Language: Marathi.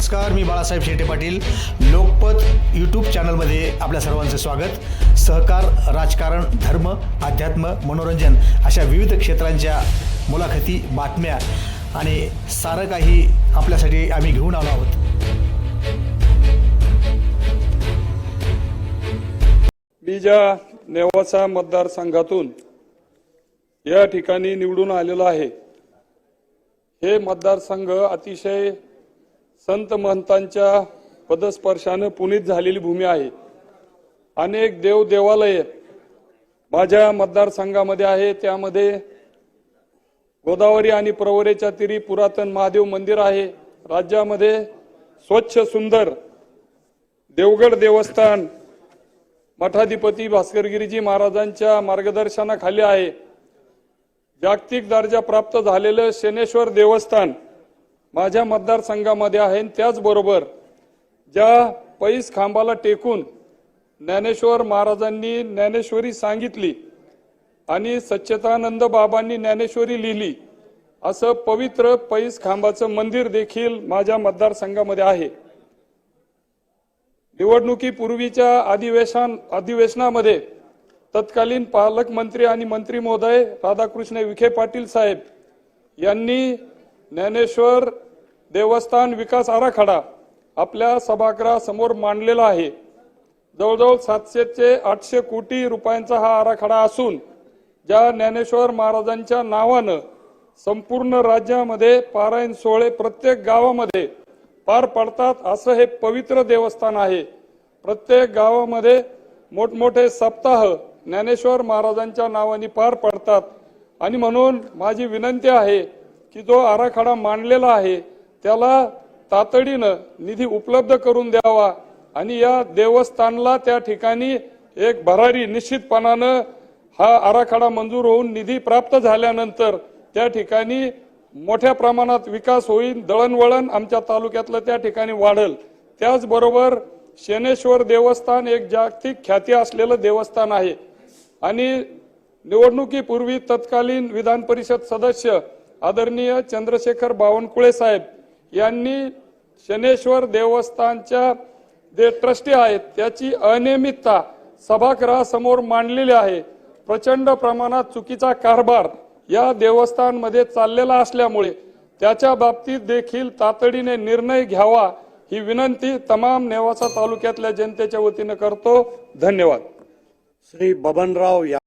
नमस्कार मी बाळासाहेब शेटे पाटील. लोकपत यूट्यूब चॅनलमध्ये आपल्या सर्वांचं स्वागत. सहकार राजकारण धर्म अध्यात्म मनोरंजन अशा विविध क्षेत्रांच्या मुलाखती बातम्या आणि सारं काही आपल्यासाठी आम्ही घेऊन आलो आहोत. मी ज्या नेवासा मतदारसंघातून या ठिकाणी निवडून आलेलो आहे हे मतदारसंघ अतिशय संत महंतांच्या पदस्पर्शानं पुनीत झालेली भूमी आहे. अनेक देव देवालय माझ्या मतदारसंघामध्ये आहे. त्यामध्ये गोदावरी आणि प्रवरेच्या तिरी पुरातन महादेव मंदिर आहे. राज्यामध्ये स्वच्छ सुंदर देवगड देवस्थान मठाधिपती भास्करगिरीजी महाराजांच्या मार्गदर्शनाखाली आहे. जागतिक दर्जा प्राप्त झालेलं शनेश्वर देवस्थान माझ्या मतदारसंघामध्ये आहे. आणि त्याचबरोबर ज्या पैस खांबाला टेकून ज्ञानेश्वर महाराजांनी ज्ञानेश्वरी सांगितली आणि सच्चेतानंद बाबांनी ज्ञानेश्वरी लिहिली असं पवित्र पैस खांबाचं मंदिर देखील माझ्या मतदारसंघामध्ये आहे. निवडणुकीपूर्वीच्या अधिवेशन अधिवेशनामध्ये तत्कालीन पालकमंत्री आणि मंत्री महोदय राधाकृष्ण विखे पाटील साहेब यांनी ज्ञानेश्वर देवस्थान विकास आराखडा आपल्या सभागृहासमोर मांडलेला आहे. जवळजवळ सातशे ते आठशे कोटी रुपयांचा हा आराखडा असून ज्या ज्ञानेश्वर महाराजांच्या नावानं संपूर्ण राज्यामध्ये पारायण सोहळे प्रत्येक गावामध्ये पार पडतात असं हे पवित्र देवस्थान आहे. प्रत्येक गावामध्ये मोठमोठे सप्ताह ज्ञानेश्वर महाराजांच्या नावाने पार पडतात. आणि म्हणून माझी विनंती आहे की जो आराखडा मांडलेला आहे त्याला तातडीनं निधी उपलब्ध करून द्यावा आणि या देवस्थानला त्या ठिकाणी एक भरारी निश्चितपणानं हा आराखडा मंजूर होऊन निधी प्राप्त झाल्यानंतर त्या ठिकाणी मोठ्या प्रमाणात विकास होईल दळणवळण आमच्या तालुक्यातलं त्या ठिकाणी वाढेल. त्याचबरोबर शनेश्वर देवस्थान एक जागतिक ख्याती असलेलं देवस्थान आहे. आणि निवडणुकीपूर्वी तत्कालीन विधान परिषद सदस्य आदरणीय चंद्रशेखर बावनकुळे साहेब यांनी शनेश्वर देवस्थानच्या जे ट्रस्टी आहेत त्याची अनियमितता सभागृहासमोर मांडलेली आहे. प्रचंड प्रमाणात चुकीचा कारभार या देवस्थानमध्ये चाललेला असल्यामुळे त्याच्या बाबतीत देखील तातडीने निर्णय घ्यावा ही विनंती तमाम नेवासा तालुक्यातल्या जनतेच्या वतीनं करतो. धन्यवाद. श्री बबनराव या